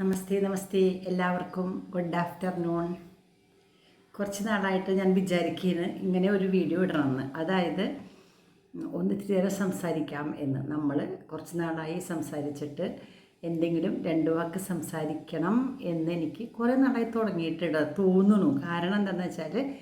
നമസ്തേ നമസ്തേ എല്ലാവർക്കും. Good afternoon കുറച്ച് നാളായിട്ട് ഞാൻ വിചാരിക്കുന്നത് ഇങ്ങനെ ഒരു വീഡിയോ ഇടണമെന്ന്. അതായത് ഒന്നിത്തിരി നേരം സംസാരിക്കാം എന്ന്. നമ്മൾ കുറച്ച് നാളായി സംസാരിച്ചിട്ട് എന്തെങ്കിലും രണ്ട് വാക്ക് സംസാരിക്കണം എന്ന് എനിക്ക് കുറേ നാളായി തുടങ്ങിയിട്ടിട തോന്നുന്നു. കാരണം എന്താണെന്ന് വെച്ചാൽ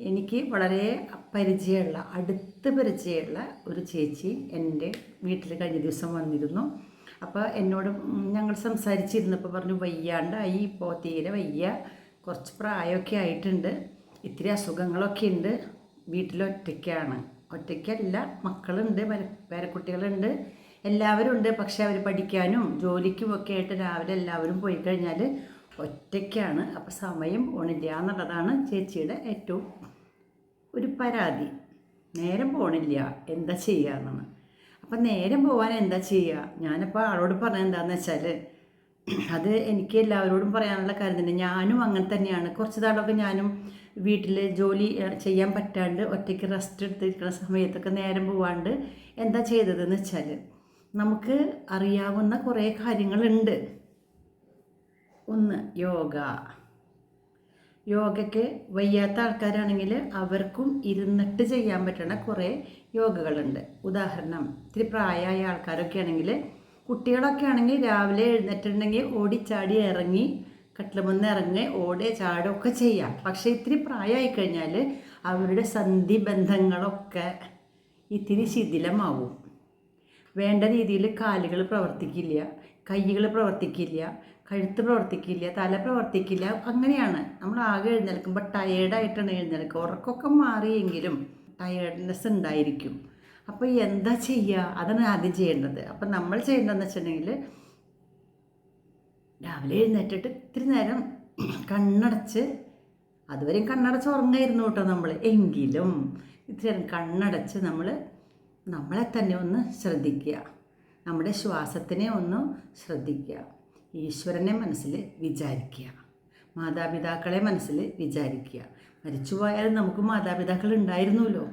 എനിക്ക് വളരെ പരിചയമുള്ള അടുത്ത് പരിചയമുള്ള ഒരു ചേച്ചി എന്റെ വീട്ടിൽ കഴിഞ്ഞ ദിവസം വന്നിരുന്നു. അപ്പോൾ എന്നോട് ഞങ്ങൾ സംസാരിച്ചിരുന്നപ്പോൾ പറഞ്ഞു വയ്യാണ്ടായി ഇപ്പോൾ തീരെ വയ്യ. കുറച്ച് പ്രായമൊക്കെ ആയിട്ടുണ്ട്. ഇത്തിരി അസുഖങ്ങളൊക്കെ ഉണ്ട്. വീട്ടിലൊറ്റയ്ക്കാണ് ഒറ്റയ്ക്കല്ല മക്കളുണ്ട് പേര- പേരക്കുട്ടികളുണ്ട്. എല്ലാവരും ഉണ്ട്. പക്ഷെ അവർ പഠിക്കാനും ജോലിക്കും ഒക്കെ ആയിട്ട് രാവിലെ എല്ലാവരും പോയി കഴിഞ്ഞാൽ ഒറ്റയ്ക്കാണ്. അപ്പോൾ സമയം പോണില്ല എന്നുള്ളതാണ് ചേച്ചിയുടെ ഏറ്റവും ഒരു പരാതി. നേരം പോണില്ല. എന്താ ചെയ്യാന്നാണ് അപ്പം നേരം പോകാൻ എന്താ ചെയ്യുക ഞാനിപ്പോൾ ആളോട് പറഞ്ഞത് എന്താണെന്ന് വെച്ചാൽ അത് എനിക്ക് എല്ലാവരോടും പറയാനുള്ള കാര്യം തന്നെ. ഞാനും അങ്ങനെ തന്നെയാണ്. കുറച്ച് നാളൊക്കെ ഞാനും വീട്ടിൽ ജോലി ചെയ്യാൻ പറ്റാണ്ട് ഒറ്റയ്ക്ക് റെസ്റ്റ് എടുത്തിരിക്കുന്ന സമയത്തൊക്കെ നേരം പോവാണ്ട് എന്താ ചെയ്തതെന്ന് വെച്ചാൽ നമുക്ക് അറിയാവുന്ന കുറേ കാര്യങ്ങളുണ്ട്. ഒന്ന് യോഗ. യോഗയ്ക്ക് വയ്യാത്ത ആൾക്കാരാണെങ്കിൽ അവർക്കും ഇരുന്നിട്ട് ചെയ്യാൻ പറ്റുന്ന കുറേ യോഗകളുണ്ട്. ഉദാഹരണം ഇത്തിരി പ്രായമായ ആൾക്കാരൊക്കെ ആണെങ്കിൽ കുട്ടികളൊക്കെ ആണെങ്കിൽ രാവിലെ എഴുന്നേറ്റുണ്ടെങ്കിൽ ഓടിച്ചാടി ഇറങ്ങി കട്ടിലുമെന്ന് ഇറങ്ങി ഓടെ ചാടുകയൊക്കെ ചെയ്യാം. പക്ഷേ ഇത്തിരി പ്രായമായി കഴിഞ്ഞാൽ അവരുടെ സന്ധി ബന്ധങ്ങളൊക്കെ ഇത്തിരി ശിഥിലമാവും. വേണ്ട രീതിയിൽ കാലുകൾ പ്രവർത്തിക്കില്ല കൈകൾ പ്രവർത്തിക്കില്ല കഴുത്ത് പ്രവർത്തിക്കില്ല തല പ്രവർത്തിക്കില്ല അങ്ങനെയാണ്. നമ്മൾ ആകെ എഴുന്നേൽക്കുമ്പോൾ ടയേർഡായിട്ടാണ് എഴുന്നേൽക്കുക. ഉറക്കമൊക്കെ മാറിയെങ്കിലും ടയേർഡ്നെസ് ഉണ്ടായിരിക്കും. അപ്പോൾ എന്താ ചെയ്യുക അതാണ് ആദ്യം ചെയ്യേണ്ടത്. അപ്പം നമ്മൾ ചെയ്യേണ്ടതെന്ന് വെച്ചിട്ടുണ്ടെങ്കിൽ രാവിലെ എഴുന്നേറ്റിട്ട് ഇത്തിരി നേരം കണ്ണടച്ച് അതുവരെയും കണ്ണടച്ച് ഉറങ്ങായിരുന്നു കേട്ടോ നമ്മൾ. എങ്കിലും ഇത്തിരി നേരം കണ്ണടച്ച് നമ്മൾ നമ്മളെ തന്നെ ഒന്ന് ശ്രദ്ധിക്കുക. നമ്മുടെ ശ്വാസത്തിനെ ഒന്ന് ശ്രദ്ധിക്കുക. ഈശ്വരനെ മനസ്സിൽ വിചാരിക്കുക. മാതാപിതാക്കളെ മനസ്സിൽ വിചാരിക്കുക. മരിച്ചുപോയാലും നമുക്ക് മാതാപിതാക്കൾ ഉണ്ടായിരുന്നല്ലോ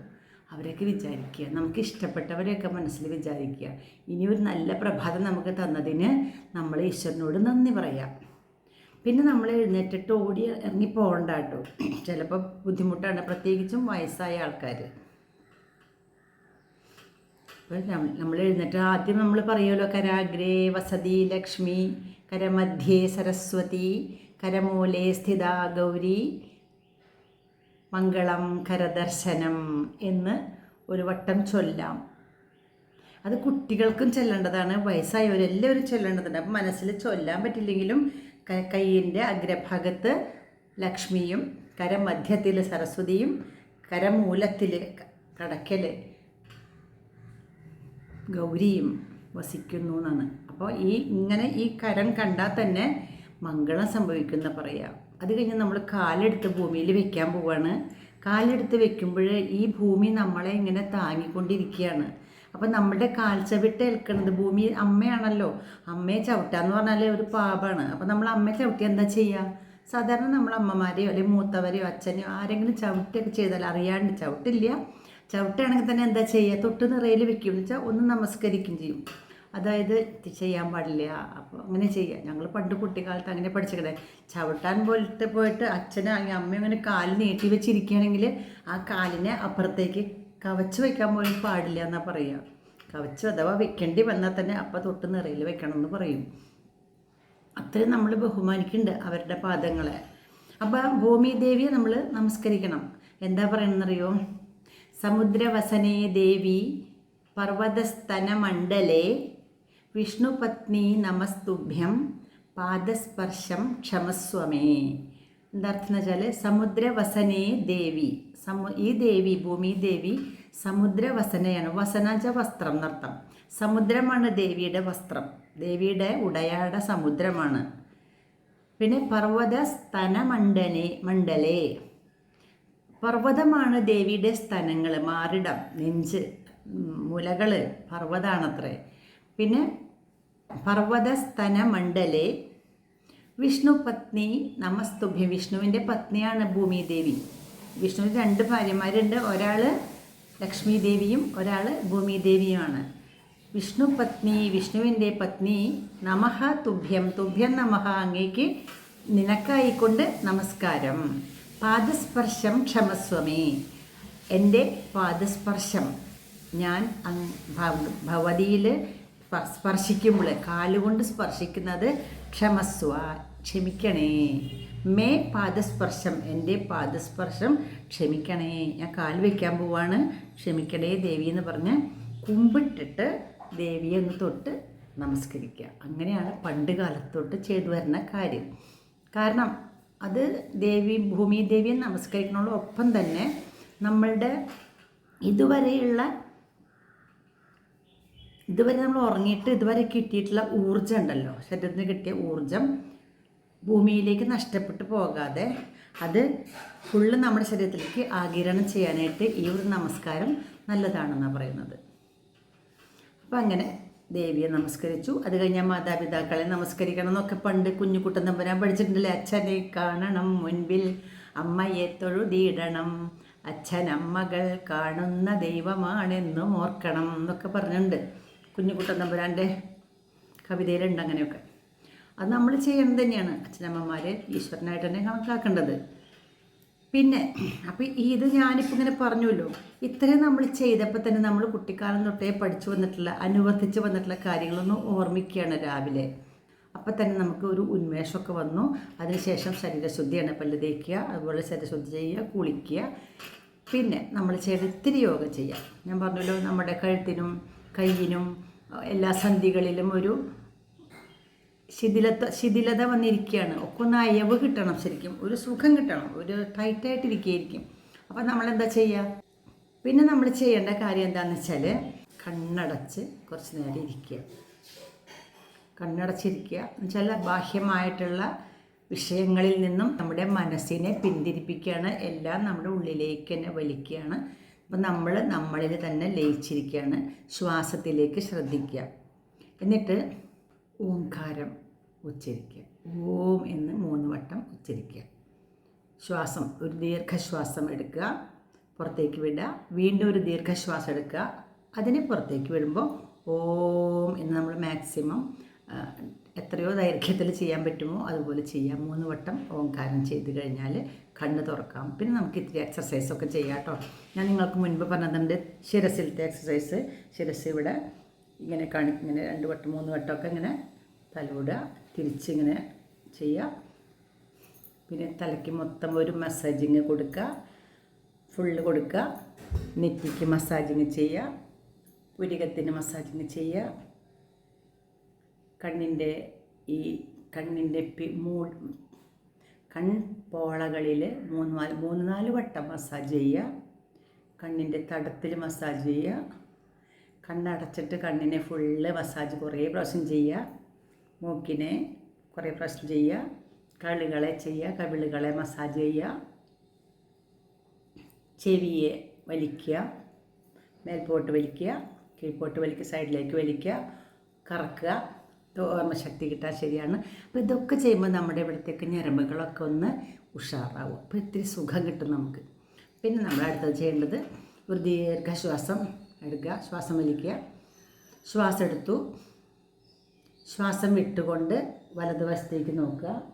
അവരെയൊക്കെ വിചാരിക്കുക. നമുക്ക് ഇഷ്ടപ്പെട്ടവരെയൊക്കെ മനസ്സിൽ വിചാരിക്കുക. ഇനി ഒരു നല്ല പ്രഭാതം നമുക്ക് തന്നതിന് നമ്മൾ ഈശ്വരനോട് നന്ദി പറയാം. പിന്നെ നമ്മൾ എഴുന്നേറ്റിട്ട് ഓടി ഇറങ്ങി പോകണ്ട കേട്ടോ. ചിലപ്പോൾ ബുദ്ധിമുട്ടാണ്. പ്രത്യേകിച്ചും വയസ്സായ ആൾക്കാർ. അപ്പോൾ നമ്മൾ എഴുന്നേറ്റ് ആദ്യം നമ്മൾ പറയുമല്ലോ കരാഗ്രേ വസതി ലക്ഷ്മി. കരമധ്യേ സരസ്വതി കരമൂലേ സ്ഥിത ഗൗരി മംഗളം കരദർശനം എന്ന് ഒരു വട്ടം ചൊല്ലാം. അത് കുട്ടികൾക്കും ചൊല്ലേണ്ടതാണ് വയസ്സായവരെല്ലാവരും ചൊല്ലേണ്ടതുണ്ട്. അപ്പം മനസ്സിൽ ചൊല്ലാൻ പറ്റില്ലെങ്കിലും ക- കയ്യിന്റെ അഗ്രഭാഗത്ത് ലക്ഷ്മിയും കരമധ്യത്തിൽ സരസ്വതിയും കരമൂലത്തിൽ കടക്കൽ ഗൗരിയും വസിക്കുന്നു എന്നാണ്. അപ്പോൾ ഈ ഇങ്ങനെ ഈ കരം കണ്ടാൽ തന്നെ മംഗളം സംഭവിക്കുന്ന പറയാം. അത് കഴിഞ്ഞ് നമ്മൾ കാലെടുത്ത് ഭൂമിയിൽ വെക്കാൻ പോവാണ്. കാലെടുത്ത് വെക്കുമ്പോൾ ഈ ഭൂമി നമ്മളെ ഇങ്ങനെ താങ്ങിക്കൊണ്ടിരിക്കുകയാണ് അപ്പം നമ്മുടെ കാൽച്ചവിട്ട് ഏൽക്കുന്നത് ഭൂമി അമ്മയാണല്ലോ. അമ്മയെ ചവിട്ടാന്ന് പറഞ്ഞാൽ ഒരു പാപമാണ് അപ്പം നമ്മൾ അമ്മയെ ചവിട്ടി എന്താ ചെയ്യുക സാധാരണ നമ്മൾ അമ്മമാരെയോ അല്ലെങ്കിൽ മൂത്തവരെയോ അച്ഛനെയോ ആരെങ്കിലും ചവിട്ടിയൊക്കെ ചെയ്താൽ അറിയാണ്ട് ചവിട്ടില്ല. ചവിട്ടാണെങ്കിൽ തന്നെ എന്താ ചെയ്യുക തൊട്ട് നിറയിൽ വെക്കും. എന്ന് വെച്ചാൽ ഒന്ന് നമസ്കരിക്കുകയും ചെയ്യും. അതായത് ചെയ്യാൻ പാടില്ല. അപ്പോൾ അങ്ങനെ ചെയ്യുക ഞങ്ങൾ പണ്ട് കുട്ടിക്കാലത്ത് അങ്ങനെ പഠിച്ചിട്ടേ ചവിട്ടാൻ പോയിട്ട് പോയിട്ട് അച്ഛനോ അല്ലെങ്കിൽ അമ്മയും അങ്ങനെ കാൽ നീട്ടി വെച്ചിരിക്കുകയാണെങ്കിൽ ആ കാലിനെ അപ്പുറത്തേക്ക് കവച്ച് വയ്ക്കാൻ പോലും പാടില്ല എന്നാണ് പറയുക കവച്ച് അഥവാ വെക്കേണ്ടി വന്നാൽ തന്നെ അപ്പം തൊട്ട് നിറയിൽ വെക്കണം എന്ന് പറയും. അത്രയും നമ്മൾ ബഹുമാനിക്കുന്നുണ്ട് അവരുടെ പാദങ്ങളെ. അപ്പം ഭൂമിദേവിയെ നമ്മൾ നമസ്കരിക്കണം. എന്താ പറയണമെന്നറിയോ സമുദ്രവസനേ ദേവി പർവതസ്തനമണ്ഡലേ വിഷ്ണുപത്നി നമസ്തുഭ്യം പാദസ്പർശം ക്ഷമസ്വമേ. എന്താർത്ഥം വെച്ചാൽ സമുദ്രവസനേ ദേവി. സമു ഈ ദേവി ഭൂമി ദേവി സമുദ്രവസനയാണ്. വെച്ചാൽ വസ്ത്രം എന്നർത്ഥം. സമുദ്രമാണ് ദേവിയുടെ വസ്ത്രം. ദേവിയുടെ ഉടയാട സമുദ്രമാണ്. പിന്നെ പർവത സ്തനമണ്ഡനെ മണ്ഡലേ. പർവതമാണ് ദേവിയുടെ സ്തനങ്ങൾ മാറിടം നെഞ്ച് മുലകൾ പർവതാണത്രേ. പിന്നെ പർവത വിഷ്ണുപത്നി നമസ്തുഭ്യം വിഷ്ണുവിന്റെ പത്നിയാണ് ഭൂമിദേവി. വിഷ്ണുവിന് രണ്ട് ഭാര്യമാരുണ്ട്. ഒരാൾ ലക്ഷ്മി ദേവിയും ഒരാൾ ഭൂമിദേവിയുമാണ്. വിഷ്ണു പത്നി വിഷ്ണുവിന്റെ പത്നി നമഹ തുഭ്യം. തുഭ്യം നമഹ അങ്ങേക്ക് നിനക്കായിക്കൊണ്ട് നമസ്കാരം. പാദസ്പർശം ക്ഷമസ്വമേ. എന്റെ പാദസ്പർശം. ഞാൻ ഭവതിയിൽ സ്പർശിക്കുമ്പോൾ കാലുകൊണ്ട് സ്പർശിക്കുന്നത് ക്ഷമസ്വ ക്ഷമിക്കണേ. മേ പാദസ്പർശം എന്റെ പാദസ്പർശം ക്ഷമിക്കണേ. ഞാൻ കാൽ വയ്ക്കാൻ പോവാണ്. ക്ഷമിക്കണേ ദേവി എന്ന് പറഞ്ഞ് കുമ്പിട്ടിട്ട് ദേവിയെ ഒന്ന് തൊട്ട് നമസ്കരിക്കുക. അങ്ങനെയാണ് പണ്ട് കാലത്തൊട്ട് ചെയ്തു വരുന്ന കാര്യം. കാരണം അത് ദേവി ഭൂമി ദേവിയെ നമസ്കരിക്കണോടൊപ്പം തന്നെ നമ്മളുടെ ഇതുവരെയുള്ള ഇതുവരെ നമ്മൾ ഉറങ്ങിയിട്ട് ഇതുവരെ കിട്ടിയിട്ടുള്ള ഊർജം ഉണ്ടല്ലോ. ശരീരത്തിന് കിട്ടിയ ഊർജം ഭൂമിയിലേക്ക് നഷ്ടപ്പെട്ടു പോകാതെ അത് ഫുള്ള് നമ്മുടെ ശരീരത്തിലേക്ക് ആകിരണം ചെയ്യാനായിട്ട് ഈ ഒരു നമസ്കാരം നല്ലതാണെന്നാണ് പറയുന്നത്. അപ്പം അങ്ങനെ ദേവിയെ നമസ്കരിച്ചു. അത് കഴിഞ്ഞാൽ മാതാപിതാക്കളെ നമസ്കരിക്കണം എന്നൊക്കെ പണ്ട് കുഞ്ഞുകുട്ടൻ തമ്പുരാൻ പഠിച്ചിട്ടുണ്ടല്ലേ? അച്ഛനെ കാണണം മുൻപിൽ അമ്മയെ തൊഴുതിയിടണം. അച്ഛൻ അമ്മകൾ കാണുന്ന ദൈവമാണെന്നും ഓർക്കണം എന്നൊക്കെ പറഞ്ഞിട്ടുണ്ട് കുഞ്ഞുകുട്ടൻ തമ്പുരാന്റെ കവിതയിലുണ്ട് അങ്ങനെയൊക്കെ. അത് നമ്മൾ ചെയ്യേണ്ടത് തന്നെയാണ് അച്ഛനമ്മമാർ ഈശ്വരനായിട്ട് തന്നെ കണക്കാക്കേണ്ടത്. പിന്നെ അപ്പോൾ ഇത് ഞാനിപ്പോൾ ഇങ്ങനെ പറഞ്ഞല്ലോ ഇത്രയും നമ്മൾ ചെയ്തപ്പോൾ തന്നെ നമ്മൾ കുട്ടിക്കാലം തൊട്ടേ പഠിച്ചു വന്നിട്ടുള്ള അനുവർത്തിച്ച് വന്നിട്ടുള്ള കാര്യങ്ങളൊന്നും ഓർമ്മിക്കുകയാണ് രാവിലെ. അപ്പോൾ തന്നെ നമുക്ക് ഒരു ഉന്മേഷമൊക്കെ വന്നു. അതിനുശേഷം ശരീരശുദ്ധിയാണ് പല്ല് തേക്കുക അതുപോലെ ശരീരശുദ്ധി ചെയ്യുക കുളിക്കുക. പിന്നെ നമ്മൾ ചെയ്ത് ഇത്തിരി യോഗ ചെയ്യുക. ഞാൻ പറഞ്ഞല്ലോ നമ്മുടെ കഴുത്തിനും കയ്യിനും എല്ലാ സന്ധികളിലും ഒരു ശിഥിലത ശിഥിലത വന്നിരിക്കുകയാണ്. ഒക്കെ ഒന്ന് അയവ് കിട്ടണം ശരിക്കും. ഒരു സുഖം കിട്ടണം. ഒരു ടൈറ്റായിട്ടിരിക്കുകയായിരിക്കും അപ്പം നമ്മളെന്താ ചെയ്യുക പിന്നെ നമ്മൾ ചെയ്യേണ്ട കാര്യം എന്താണെന്ന് വെച്ചാൽ കണ്ണടച്ച് കുറച്ച് നേരം ഇരിക്കുക. കണ്ണടച്ചിരിക്കുക. എന്നുവെച്ചാൽ ബാഹ്യമായിട്ടുള്ള വിഷയങ്ങളിൽ നിന്നും നമ്മുടെ മനസ്സിനെ പിന്തിരിപ്പിക്കുകയാണ്. എല്ലാം നമ്മുടെ ഉള്ളിലേക്ക് തന്നെ വലിക്കുകയാണ്. അപ്പം നമ്മൾ നമ്മളിൽ തന്നെ ലയിച്ചിരിക്കുകയാണ് ശ്വാസത്തിലേക്ക് ശ്രദ്ധിക്കുക. എന്നിട്ട് ഓംകാരം ഉച്ചരിക്കുക. ഓം എന്ന് മൂന്ന് വട്ടം ഉച്ചരിക്കുക. ശ്വാസം ഒരു ദീർഘശ്വാസം എടുക്കുക. പുറത്തേക്ക് വിടുക. വീണ്ടും ഒരു ദീർഘശ്വാസം എടുക്കുക. അതിനെ പുറത്തേക്ക് വിടുമ്പോൾ ഓം എന്ന് നമ്മൾ മാക്സിമം എത്രയോ ദൈർഘ്യത്തിൽ ചെയ്യാൻ പറ്റുമോ അതുപോലെ ചെയ്യാം. മൂന്ന് വട്ടം ഓംകാരം ചെയ്ത് കഴിഞ്ഞാൽ കണ്ണ് തുറക്കാം. പിന്നെ നമുക്ക് ഇത്തിരി എക്സസൈസൊക്കെ ചെയ്യാം കേട്ടോ ഞാൻ നിങ്ങൾക്ക് മുൻപ് പറഞ്ഞതുണ്ട് ശിരസിലത്തെ എക്സസൈസ് ശിരസ് ഇവിടെ ഇങ്ങനെ കാണി ഇങ്ങനെ രണ്ട് വട്ടം മൂന്ന് വട്ടമൊക്കെ ഇങ്ങനെ തലോടുക തിരിച്ചിങ്ങനെ ചെയ്യുക പിന്നെ തലയ്ക്ക് മൊത്തം ഒരു മസാജിങ് കൊടുക്കുക. ഫുള്ള് കൊടുക്കുക. നെറ്റിക്ക് മസാജിങ് ചെയ്യുക. പുരികത്തിന് മസാജിങ് ചെയ്യുക. കണ്ണിന്റെ ഈ കണ്ണിന്റെ പി മൂ കൺപോളകളിൽ മൂന്ന് നാല് മൂന്ന് നാല് വട്ടം മസാജ് ചെയ്യുക. കണ്ണിന്റെ തടത്തിൽ മസാജ് ചെയ്യുക. കണ്ണടച്ചിട്ട് കണ്ണിനെ ഫുള്ള് മസാജ് കുറേ പ്രാവശ്യം ചെയ്യുക. മൂക്കിനെ കുറേ പ്രാവശ്യം ചെയ്യുക. കളികളെ ചെയ്യുക. കവിളുകളെ മസാജ് ചെയ്യുക. ചെവിയെ വലിക്കുക. മേൽപോട്ട് വലിക്കുക. കീഴ്പോട്ട് വലിക്കുക. സൈഡിലേക്ക് വലിക്കുക. കറക്കുക. ഓർമ്മശക്തി കിട്ടാൻ ശരിയാണ്. അപ്പോൾ ഇതൊക്കെ ചെയ്യുമ്പോൾ നമ്മുടെ ഇവിടത്തേക്ക് ഞരമ്പുകളൊക്കെ ഒന്ന് ഉഷാറാവും. അപ്പോൾ ഇത്തിരി സുഖം കിട്ടും നമുക്ക്. പിന്നെ നമ്മൾ അടുത്തത് ചെയ്യേണ്ടത് ഒരു ദീർഘശ്വാസം എടുക്കുക. ശ്വാസം വലിക്കുക. ശ്വാസം എടുത്തു. ശ്വാസം വിട്ടുകൊണ്ട് വലതുവശത്തേക്ക് നോക്കുക.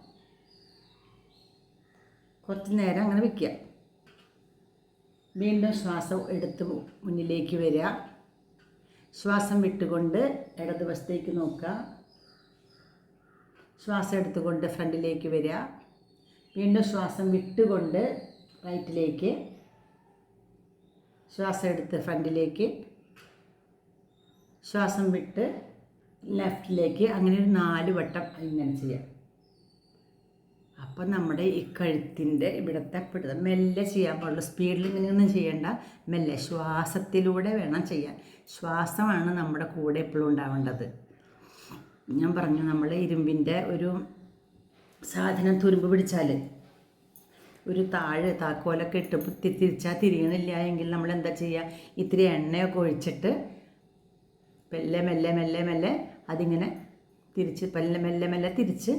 കുറച്ച് നേരം അങ്ങനെ വയ്ക്കുക. വീണ്ടും ശ്വാസം എടുത്ത് മുന്നിലേക്ക് വരിക. ശ്വാസം വിട്ടുകൊണ്ട് ഇടതുവശത്തേക്ക് നോക്കുക. ശ്വാസം എടുത്തുകൊണ്ട് ഫ്രണ്ടിലേക്ക് വരിക. വീണ്ടും ശ്വാസം വിട്ടുകൊണ്ട് റൈറ്റിലേക്ക്. ശ്വാസം എടുത്ത് ഫ്രണ്ടിലേക്ക്. ശ്വാസം വിട്ട് ലെഫ്റ്റിലേക്ക്. അങ്ങനെ ഒരു നാല് വട്ടം ഇങ്ങനെ ചെയ്യാം. അപ്പം നമ്മുടെ ഈ കഴുത്തിന്റെ ഇവിടുത്തെ പിടുത്തം മെല്ലെ ചെയ്യാൻ പാടുള്ളൂ. സ്പീഡിൽ ഇങ്ങനെയൊന്നും ചെയ്യേണ്ട. മെല്ലെ ശ്വാസത്തിലൂടെ വേണം ചെയ്യാൻ. ശ്വാസമാണ് നമ്മുടെ കൂടെ എപ്പോഴും ഉണ്ടാവേണ്ടത്. ഞാൻ പറഞ്ഞു നമ്മൾ ഇരുമ്പിന്റെ ഒരു സാധനം തുരുമ്പ് പിടിച്ചാൽ ഒരു താഴെ താക്കോലൊക്കെ ഇട്ട് തിരിച്ചാൽ തിരിയണില്ല എങ്കിൽ നമ്മൾ എന്താ ചെയ്യുക ഇത്തിരി എണ്ണയൊക്കെ ഒഴിച്ചിട്ട് മെല്ലെ മെല്ലെ മെല്ലെ മെല്ലെ അതിങ്ങനെ തിരിച്ച് മെല്ലെ മെല്ലെ മെല്ലെ തിരിച്ച്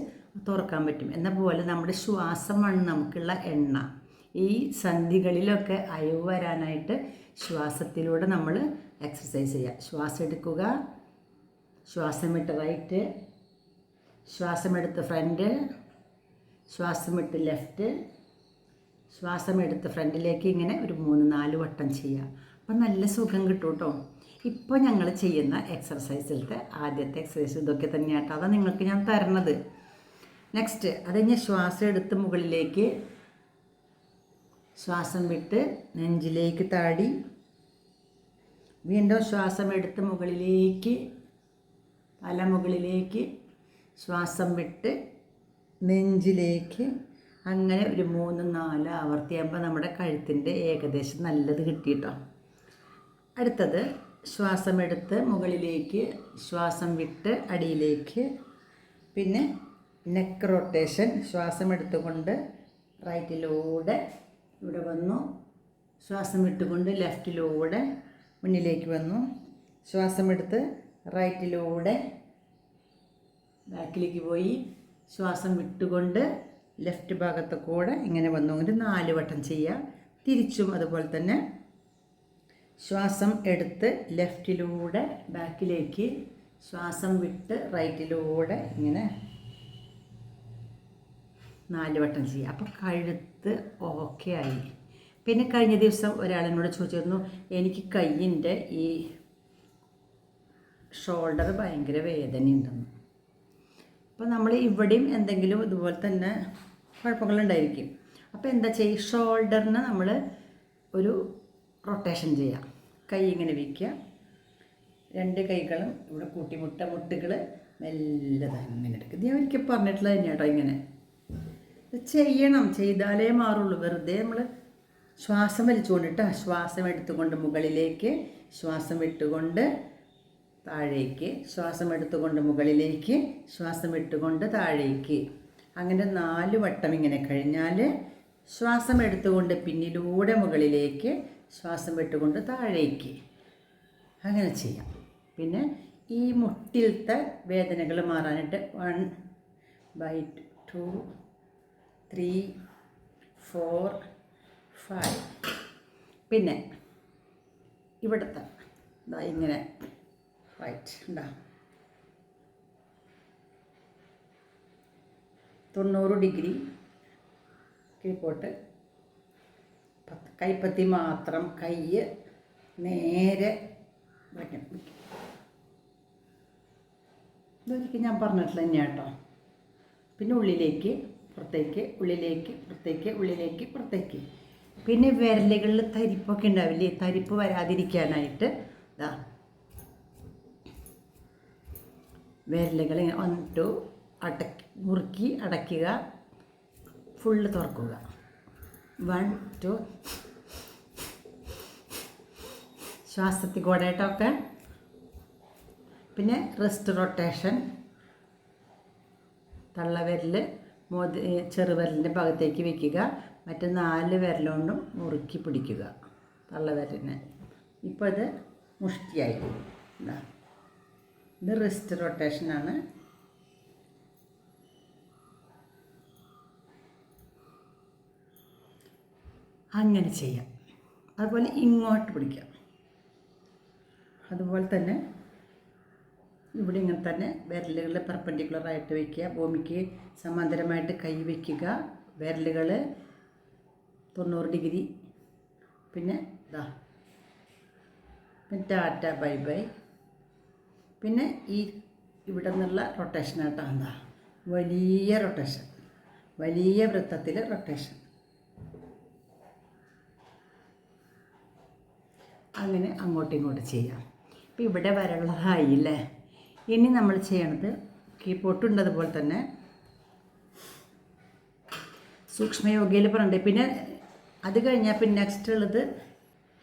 തുറക്കാൻ പറ്റും. എന്ന പോലെ നമ്മുടെ ശ്വാസമാണ് നമുക്കുള്ള എണ്ണ. ഈ സന്ധികളിലൊക്കെ അയവ് വരാനായിട്ട് ശ്വാസത്തിലൂടെ നമ്മൾ എക്സസൈസ് ചെയ്യുക ശ്വാസം എടുക്കുക ശ്വാസം വിട്ട് റൈറ്റ് ശ്വാസമെടുത്ത് ഫ്രണ്ട് ശ്വാസമിട്ട് ലെഫ്റ്റ് ശ്വാസമെടുത്ത് ഫ്രണ്ടിലേക്ക് ഇങ്ങനെ ഒരു മൂന്ന് നാല് വട്ടം ചെയ്യുക. അപ്പം നല്ല സുഖം കിട്ടും കേട്ടോ ഇപ്പോൾ ഞങ്ങൾ ചെയ്യുന്ന എക്സർസൈസിലത്തെ ആദ്യത്തെ എക്സസൈസ് ഇതൊക്കെ തന്നെയാട്ടോ. അതാണ് നിങ്ങൾക്ക് ഞാൻ തരണത്. നെക്സ്റ്റ് അത് ശ്വാസം എടുത്ത് മുകളിലേക്ക് ശ്വാസം വിട്ട് നെഞ്ചിലേക്ക് താടി. വീണ്ടും ശ്വാസം എടുത്ത് മുകളിലേക്ക് തല മുകളിലേക്ക് ശ്വാസം വിട്ട് നെഞ്ചിലേക്ക് അങ്ങനെ ഒരു മൂന്ന് നാല് ആവർത്തിയാകുമ്പോൾ നമ്മുടെ കഴുത്തിന്റെ ഏകദേശം നല്ലത് കിട്ടിയിട്ടോ. അടുത്തത് ശ്വാസം ശ്വാസമെടുത്ത് മുകളിലേക്ക് ശ്വാസം വിട്ട് അടിയിലേക്ക് പിന്നെ നെക്ക് റൊട്ടേഷൻ ശ്വാസം എടുത്തുകൊണ്ട് റൈറ്റിലൂടെ ഇവിടെ വന്നു. ശ്വാസം വിട്ടുകൊണ്ട് ലെഫ്റ്റിലൂടെ മുന്നിലേക്ക് വന്നു. ശ്വാസം എടുത്ത് റൈറ്റിലൂടെ ബാക്കിലേക്ക് പോയി. ശ്വാസം വിട്ടുകൊണ്ട് ലെഫ്റ്റ് ഭാഗത്ത് കൂടെ ഇങ്ങനെ വന്നുകൊണ്ട് നാല് വട്ടം ചെയ്യുക. തിരിച്ചും അതുപോലെ തന്നെ ശ്വാസം എടുത്ത് ലെഫ്റ്റിലൂടെ ബാക്കിലേക്ക് ശ്വാസം വിട്ട് റൈറ്റിലൂടെ ഇങ്ങനെ നാല് വട്ടം ചെയ്യുക. അപ്പോൾ കഴുത്ത് ഓക്കെ ആയി. പിന്നെ കഴിഞ്ഞ ദിവസം ഒരാളെന്നോട് ചോദിച്ചിരുന്നു എനിക്ക് കയ്യിന്റെ ഈ ഷോൾഡർ ഭയങ്കര വേദനയുണ്ടെന്ന്. അപ്പോൾ നമ്മൾ ഇവിടെയും എന്തെങ്കിലും ഇതുപോലെ തന്നെ കുഴപ്പങ്ങളുണ്ടായിരിക്കും. അപ്പോൾ എന്താ ചെയ്യുക ഷോൾഡറിന് നമ്മൾ ഒരു റൊട്ടേഷൻ ചെയ്യാം. കൈ ഇങ്ങനെ വയ്ക്കുക രണ്ട് കൈകളും ഇവിടെ കൂട്ടിമുട്ട മുട്ടുകൾ മെല്ലെ അങ്ങനെ എടുക്കുക ഞാൻ ഒരിക്കൽ പറഞ്ഞിട്ടുള്ളത് തന്നെ കേട്ടോ ഇങ്ങനെ. ചെയ്യണം. ചെയ്താലേ മാറുള്ളൂ. വെറുതെ നമ്മൾ ശ്വാസം വലിച്ചുകൊണ്ടിട്ട്. ശ്വാസം എടുത്തുകൊണ്ട് മുകളിലേക്ക് ശ്വാസം വിട്ടുകൊണ്ട് താഴേക്ക് ശ്വാസം എടുത്തുകൊണ്ട് മുകളിലേക്ക് ശ്വാസം ഇട്ടുകൊണ്ട് താഴേക്ക്. അങ്ങനെ നാല് വട്ടം ഇങ്ങനെ കഴിഞ്ഞാൽ ശ്വാസം എടുത്തുകൊണ്ട് പിന്നിലൂടെ മുകളിലേക്ക് ശ്വാസം വിട്ടുകൊണ്ട് താഴേക്ക്. അങ്ങനെ ചെയ്യാം. പിന്നെ ഈ മുട്ടിലത്തെ വേദനകൾ മാറാനായിട്ട് one by two three four five. പിന്നെ ഇവിടുത്തെ ഇങ്ങനെ റൈറ്റ് ഉണ്ടാ തൊണ്ണൂറ് ഡിഗ്രി കീഴ്പോട്ട് പത്ത് കൈപ്പത്തി മാത്രം കൈ നേരെ വയ്ക്കണം ഇതൊരിക്കൽ ഞാൻ പറഞ്ഞിട്ടില്ല തന്നെ കേട്ടോ. പിന്നെ ഉള്ളിലേക്ക് പുറത്തേക്ക് ഉള്ളിലേക്ക് പുറത്തേക്ക് ഉള്ളിലേക്ക് പുറത്തേക്ക്. പിന്നെ വിരലുകളിൽ തരിപ്പൊക്കെ ഉണ്ടാവില്ലേ? തരിപ്പ് വരാതിരിക്കാനായിട്ട് ഇതാ വിരലുകൾ ഇങ്ങനെ വൺ ടു മുറുക്കി അടയ്ക്കുക. ഫുള്ള് തുറക്കുക. വൺ ടു ശ്വാസത്തിൽ കൂടെയായിട്ടൊക്കെ പിന്നെ റെസ്റ്റ് റൊട്ടേഷൻ തള്ളവിരൽ മോതി ചെറുവിരലിന്റെ ഭാഗത്തേക്ക് വെക്കുക. മറ്റ് നാല് വിരലുകൊണ്ടും മുറുക്കി പിടിക്കുക തള്ളവിരലിനെ ഇപ്പോൾ ഇത് മുഷ്ടിയായി. ഇതാ. ഇത് റിസ്റ്റ് റൊട്ടേഷനാണ് അങ്ങനെ ചെയ്യാം. അതുപോലെ ഇങ്ങോട്ട് പിടിക്കാം. അതുപോലെ തന്നെ ഇവിടെ ഇങ്ങനെ തന്നെ വിരലുകൾ പെർപ്പൻഡിക്കുലറായിട്ട് വയ്ക്കുക ഭൂമിക്ക് സമാന്തരമായിട്ട് കൈ വയ്ക്കുക വിരലുകൾ തൊണ്ണൂറ് ഡിഗ്രി. പിന്നെ ഇതാ പിന്നെ ടാറ്റ ബൈ ബൈ. പിന്നെ ഈ ഇവിടെ നിന്നുള്ള റൊട്ടേഷൻ ആട്ടോ എന്താ? വലിയ റൊട്ടേഷൻ വലിയ വൃത്തത്തിൽ റൊട്ടേഷൻ അങ്ങനെ അങ്ങോട്ടും ഇങ്ങോട്ടും ചെയ്യാം. ഇപ്പം ഇവിടെ വരള്ളതായില്ലേ ഇനി നമ്മൾ ചെയ്യണത് ഈ പൊട്ടുണ്ടതുപോലെ തന്നെ സൂക്ഷ്മയോഗയിൽ പറഞ്ഞിട്ട് പിന്നെ അത് കഴിഞ്ഞാൽ പിന്നെ നെക്സ്റ്റ് ഉള്ളത്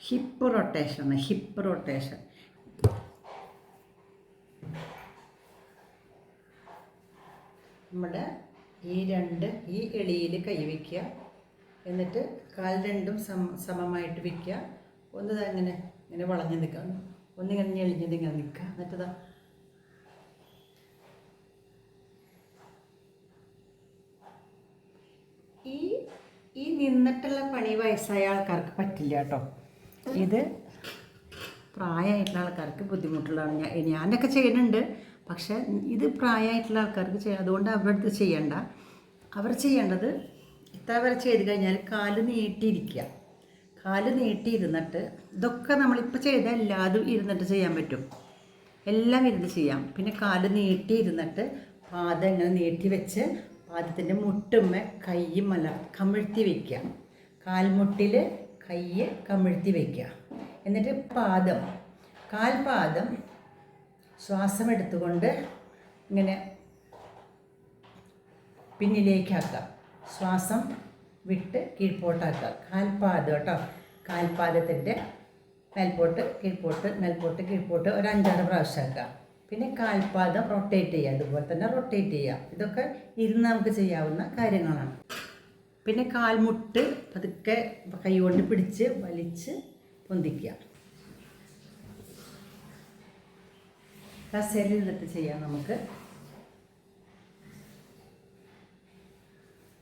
ഹിപ്പ് റൊട്ടേഷൻ ഹിപ്പ് റൊട്ടേഷൻ നമ്മുടെ ഈ രണ്ട് ഈ എളിയിൽ കൈവയ്ക്കുക എന്നിട്ട് കാൽ രണ്ടും സമ സമമായിട്ട് വയ്ക്കുക ഒന്ന് ദാ ഇങ്ങനെ വളഞ്ഞ് നിൽക്കുക. ഒന്നിങ്ങനെ ഞെളിഞ്ഞത് ഇങ്ങനെ നിൽക്കുക. എന്നിട്ടതാ ഈ ഈ നിന്നിട്ടുള്ള പണി വയസ്സായ ആൾക്കാർക്ക് പറ്റില്ല കേട്ടോ. ഇത് പ്രായമായിട്ടുള്ള ആൾക്കാർക്ക് ബുദ്ധിമുട്ടുള്ളതാണ്. ഞാൻ ഞാനൊക്കെ ചെയ്യുന്നുണ്ട്. പക്ഷേ ഇത് പ്രായമായിട്ടുള്ള ആൾക്കാർക്ക് ചെയ്യാം. അതുകൊണ്ട് അവരുടെ അടുത്ത് ചെയ്യണ്ട. അവർ ചെയ്യേണ്ടത് ഇത്ര വരെ ചെയ്ത് കഴിഞ്ഞാൽ കാൽ നീട്ടിയിരിക്കുക. കാൽ നീട്ടിയിരുന്നിട്ട് ഇതൊക്കെ നമ്മളിപ്പോൾ ചെയ്ത എല്ലാതും ഇരുന്നിട്ട് ചെയ്യാൻ പറ്റും. എല്ലാം ഇരുന്ന് ചെയ്യാം. പിന്നെ കാൽ നീട്ടിയിരുന്നിട്ട് പാദം ഇങ്ങനെ നീട്ടി വെച്ച് പാദത്തിന്റെ മുട്ടുമ്മ കൈ മല കമിഴ്ത്തി വയ്ക്കുക കാൽമുട്ടിൽ കൈ കമിഴ്ത്തി വയ്ക്കുക എന്നിട്ട് പാദം കാൽപാദം ശ്വാസം എടുത്തുകൊണ്ട് ഇങ്ങനെ പിന്നിലേക്കാക്കുക. ശ്വാസം വിട്ട് കീഴ്പോട്ടാക്കുക. കാൽപാദം കേട്ടോ. കാൽപാദത്തിന്റെ മേൽപോട്ട് കീഴ്പോട്ട് മേൽപോട്ട് കീഴ്പോട്ട് ഒരു അഞ്ചാറ് പ്രാവശ്യം ആക്കുക. പിന്നെ കാൽപാദം റൊട്ടേറ്റ് ചെയ്യുക. അതുപോലെ തന്നെ റൊട്ടേറ്റ് ചെയ്യുക. ഇതൊക്കെ ഇരുന്ന് നമുക്ക് ചെയ്യാവുന്ന കാര്യങ്ങളാണ്. പിന്നെ കാൽമുട്ട് പതുക്കെ കൈ കൊണ്ട് പിടിച്ച് വലിച്ച് പൊന്തിക്കുക. കസേരയിൽ നിന്നിട്ട് ചെയ്യാം നമുക്ക്.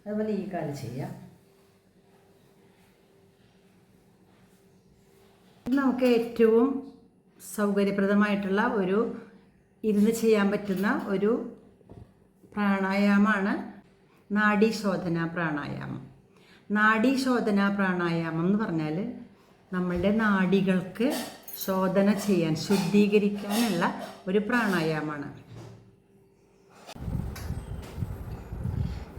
അതുപോലെ ഈ കാൽ ചെയ്യാം. നമുക്ക് ഏറ്റവും സൗകര്യപ്രദമായിട്ടുള്ള ഒരു ഇരുന്ന് ചെയ്യാൻ പറ്റുന്ന ഒരു പ്രാണായാമമാണ് നാഡീശോധന പ്രാണായാമം. നാഡീശോധന പ്രാണായാമം എന്ന് പറഞ്ഞാൽ നമ്മളുടെ നാഡികൾക്ക് ശോധന ചെയ്യാൻ ശുദ്ധീകരിക്കാനുള്ള ഒരു പ്രാണായാമമാണ്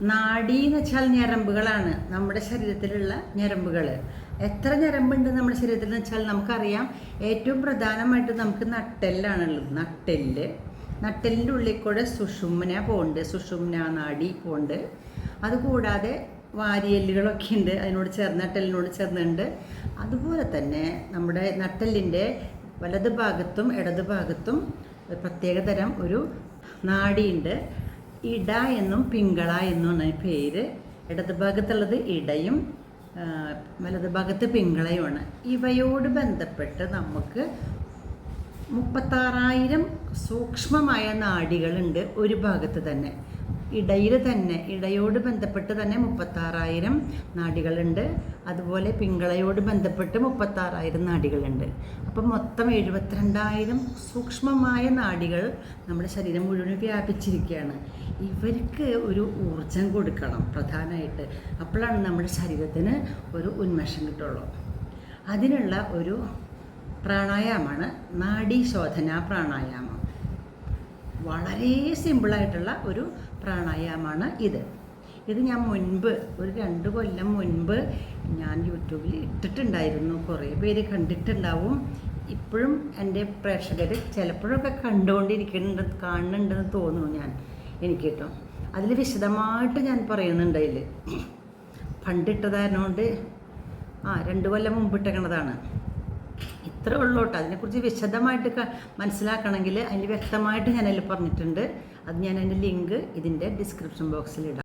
നാഡി എന്ന് വെച്ചാൽ ഞരമ്പുകളാണ് നമ്മുടെ ശരീരത്തിലുള്ള ഞരമ്പുകൾ എത്ര ഞരമ്പുണ്ട് നമ്മുടെ ശരീരത്തിൽ എന്ന് വെച്ചാൽ നമുക്കറിയാം. ഏറ്റവും പ്രധാനമായിട്ട് നമുക്ക് നട്ടെല്ലാണുള്ളത്. നട്ടെല്ല്. നട്ടെല്ലിന്റെ ഉള്ളിൽ കൂടെ സുഷുമ്ന പോണ്ട് സുഷുമ്ന നാഡി പോണ്ട് അതുകൂടാതെ വാരിയെല്ലുകളൊക്കെ ഉണ്ട് അതിനോട് ചേർന്ന് നട്ടെല്ലിനോട് ചേർന്നുണ്ട് അതുപോലെ തന്നെ നമ്മുടെ നട്ടെല്ലിന്റെ വലത് ഭാഗത്തും ഇടത് ഭാഗത്തും പ്രത്യേകതരം ഒരു നാടിയുണ്ട്. ഇട എന്നും പിങ്കള എന്നുമാണ് പേര്. ഇടത് ഭാഗത്തുള്ളത് ഇടയും ആ, വലത് ഭാഗത്ത് പിങ്കളയുമാണ്. ഇവയോട് ബന്ധപ്പെട്ട് നമുക്ക് മുപ്പത്താറായിരം സൂക്ഷ്മമായ നാടികളുണ്ട് ഒരു ഭാഗത്ത് തന്നെ. ഇടയിൽ തന്നെ ഇടയോട് ബന്ധപ്പെട്ട് തന്നെ മുപ്പത്താറായിരം നാടികളുണ്ട്. അതുപോലെ പിങ്കളയോട് ബന്ധപ്പെട്ട് മുപ്പത്താറായിരം നാടികളുണ്ട്. അപ്പം മൊത്തം എഴുപത്തിരണ്ടായിരം സൂക്ഷ്മമായ നാടികൾ നമ്മുടെ ശരീരം മുഴുവൻ വ്യാപിച്ചിരിക്കുകയാണ്. ഇവർക്ക് ഒരു ഊർജം കൊടുക്കണം പ്രധാനമായിട്ട്. അപ്പോഴാണ് നമ്മുടെ ശരീരത്തിന് ഒരു ഉന്മേഷം കിട്ടുള്ളൂ. അതിനുള്ള ഒരു പ്രാണായാമമാണ് നാഡീശോധന പ്രാണായാമം. വളരെ സിമ്പിളായിട്ടുള്ള ഒരു പ്രാണായാമമാണ് ഇത്. ഇത് ഞാൻ മുൻപ് ഒരു രണ്ട് കൊല്ലം മുൻപ് ഞാൻ യൂട്യൂബിൽ ഇട്ടിട്ടുണ്ടായിരുന്നു. കുറേ പേര് കണ്ടിട്ടുണ്ടാവും. ഇപ്പോഴും എന്റെ പ്രേക്ഷകർ ചിലപ്പോഴൊക്കെ കണ്ടുകൊണ്ടിരിക്കുന്നുണ്ട് കാണുന്നുണ്ടെന്ന് തോന്നുന്നു ഞാൻ. എനിക്ക് കേട്ടോ. അതിൽ വിശദമായിട്ട് ഞാൻ പറയുന്നുണ്ട് അതിൽ. പണ്ടിട്ടതായിരുന്നോണ്ട് ആ രണ്ട് കൊല്ലം മുമ്പ് ഇട്ടേക്കണതാണ്. ഇത്ര ഉള്ളൂ കേട്ടോ. അതിനെക്കുറിച്ച് വിശദമായിട്ട് മനസ്സിലാക്കണമെങ്കിൽ അതിൽ വ്യക്തമായിട്ട് ഞാനതിൽ പറഞ്ഞിട്ടുണ്ട്. അത് ഞാൻ അതിന്റെ ലിങ്ക് ഇതിന്റെ ഡിസ്ക്രിപ്ഷൻ ബോക്സിൽ ഇടാം.